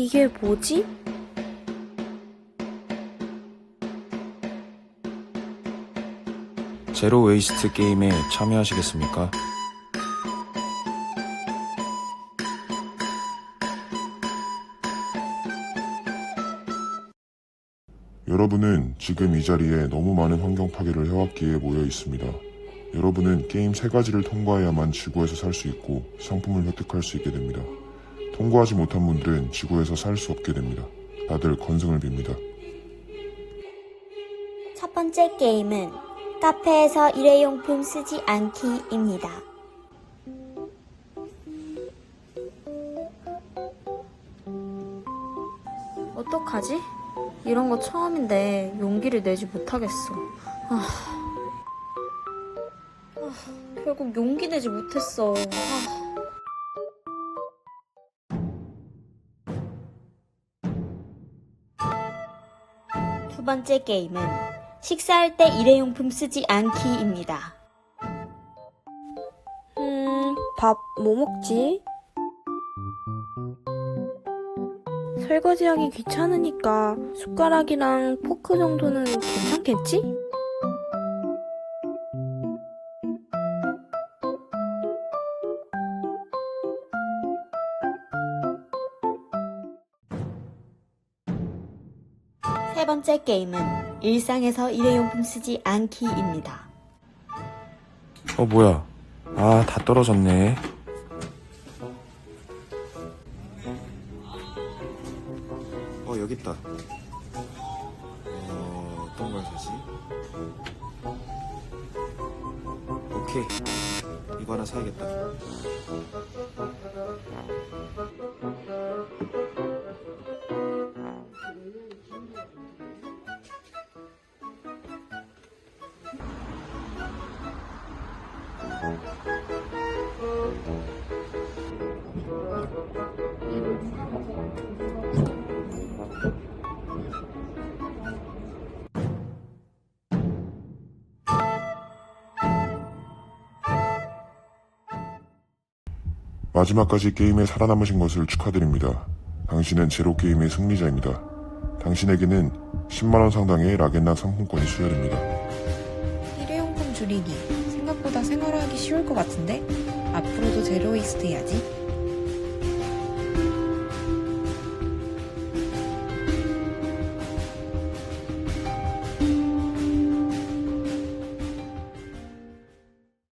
이게 뭐지? 제로 웨이스트 게임에 참여하시겠습니까? 여러분은 지금 이 자리에 너무 많은 환경 파괴를 해왔기에 모여 있습니다. 여러분은 게임 세 가지를 통과해야만 지구에서 살 수 있고 상품을 획득할 수 있게 됩니다. 통과하지 못한 분들은 지구에서 살 수 없게 됩니다. 다들 건승을 빕니다. 첫 번째 게임은 카페에서 일회용품 쓰지 않기입니다. 어떡하지? 이런 거 처음인데 용기를 내지 못하겠어. 아. 아, 결국 용기 내지 못했어. 아. 두 번째 게임은 식사할 때 일회용품 쓰지 않기입니다. 음, 밥 뭐 먹지? 설거지하기 귀찮으니까 숟가락이랑 포크 정도는 괜찮겠지? 세 번째 게임은 일상에서 일회용품 쓰지 않기입니다. 어, 뭐야. 아, 다 떨어졌네. 어, 여기 있다. 어, 어떤 걸 사지? 오케이. 이거 하나 사야겠다. 마지막까지 게임에 살아남으신 것을 축하드립니다. 당신은 제로 게임의 승리자입니다. 당신에게는 10만원 상당의 라겐나 상품권이 수여됩니다. 일회용품 줄이기. 생각보다 생활하기 쉬울 것 같은데? 앞으로도 제로웨이스트 해야지.